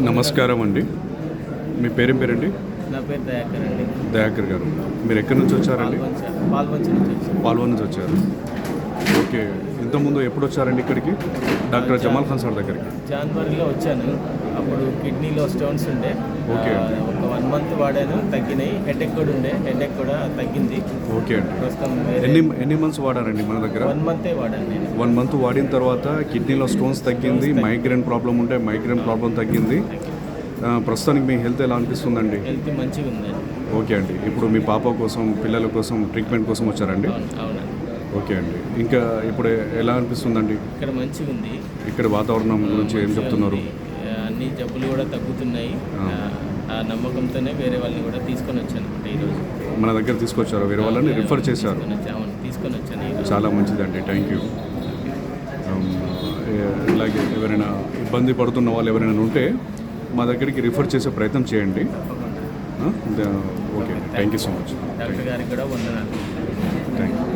నమస్కారం అండి మీ పేరేం పేరండి? నా పేరు దయాకర్ అండి. దయాకర్ గారు. మీరు ఎక్కడి నుంచి వచ్చారండి? పాల్వంచ నుంచి నుంచి వచ్చారు. ఓకే. ఇంతకుముందు ఎప్పుడు వచ్చారండి ఇక్కడికి? డాక్టర్ జమాల్ ఖాన్ సార్ దగ్గరికి. జనవరిలో వచ్చాను. అప్పుడు కిడ్నీలో స్టోన్స్ ఉండే. ఓకే. ఒక వన్ మంత్ వాడాను తగ్గినాయి. హెడేక్ కూడా ఉండే. హెడేక్ కూడా తగ్గింది. ఓకే అండి. ప్రస్తుతం ఎన్ని ఎన్ని మంత్స్ వాడారండి మన దగ్గర? వన్ మంతే వాడాను నేను. వన్ మంత్ వాడిన తర్వాత కిడ్నీలో స్టోన్స్ తగ్గింది మైగ్రేన్ ప్రాబ్లం ఉంటే మైగ్రేన్ ప్రాబ్లం తగ్గింది. ప్రస్తుతానికి మీ హెల్త్ ఎలా అనిపిస్తుందండి? హెల్త్ మంచిగా ఉందండి. ఓకే అండి. ఇప్పుడు మీ పాప కోసం పిల్లల కోసం ట్రీట్మెంట్ కోసం వచ్చారండి? అవునండి ఓకే అండి. ఇంకా ఇప్పుడు ఎలా అనిపిస్తుందండి? ఇక్కడ మంచిగా ఉంది ఇక్కడ వాతావరణం గురించి ఏం చెప్తున్నారు? అన్ని జబ్బులు కూడా తగ్గుతున్నాయి. ఆ. నమ్మకంతోనే వేరే వాళ్ళని కూడా తీసుకొని వచ్చాను ఈరోజు మన దగ్గర తీసుకొచ్చారు వేరే వాళ్ళని రిఫర్ చేశారు. తీసుకొని వచ్చా- అవును తీసుకొని వచ్చాను ఈరోజు చాలా మంచిదండి థ్యాంక్ యూ ఇలాగే ఎవరైనా ఇబ్బంది పడుతున్న వాళ్ళు ఎవరైనా ఉంటే మా దగ్గరికి రిఫర్ చేసే ప్రయత్నం చేయండి. Okay thank you so much doctor గారికి కూడా వందనాలు. Thank you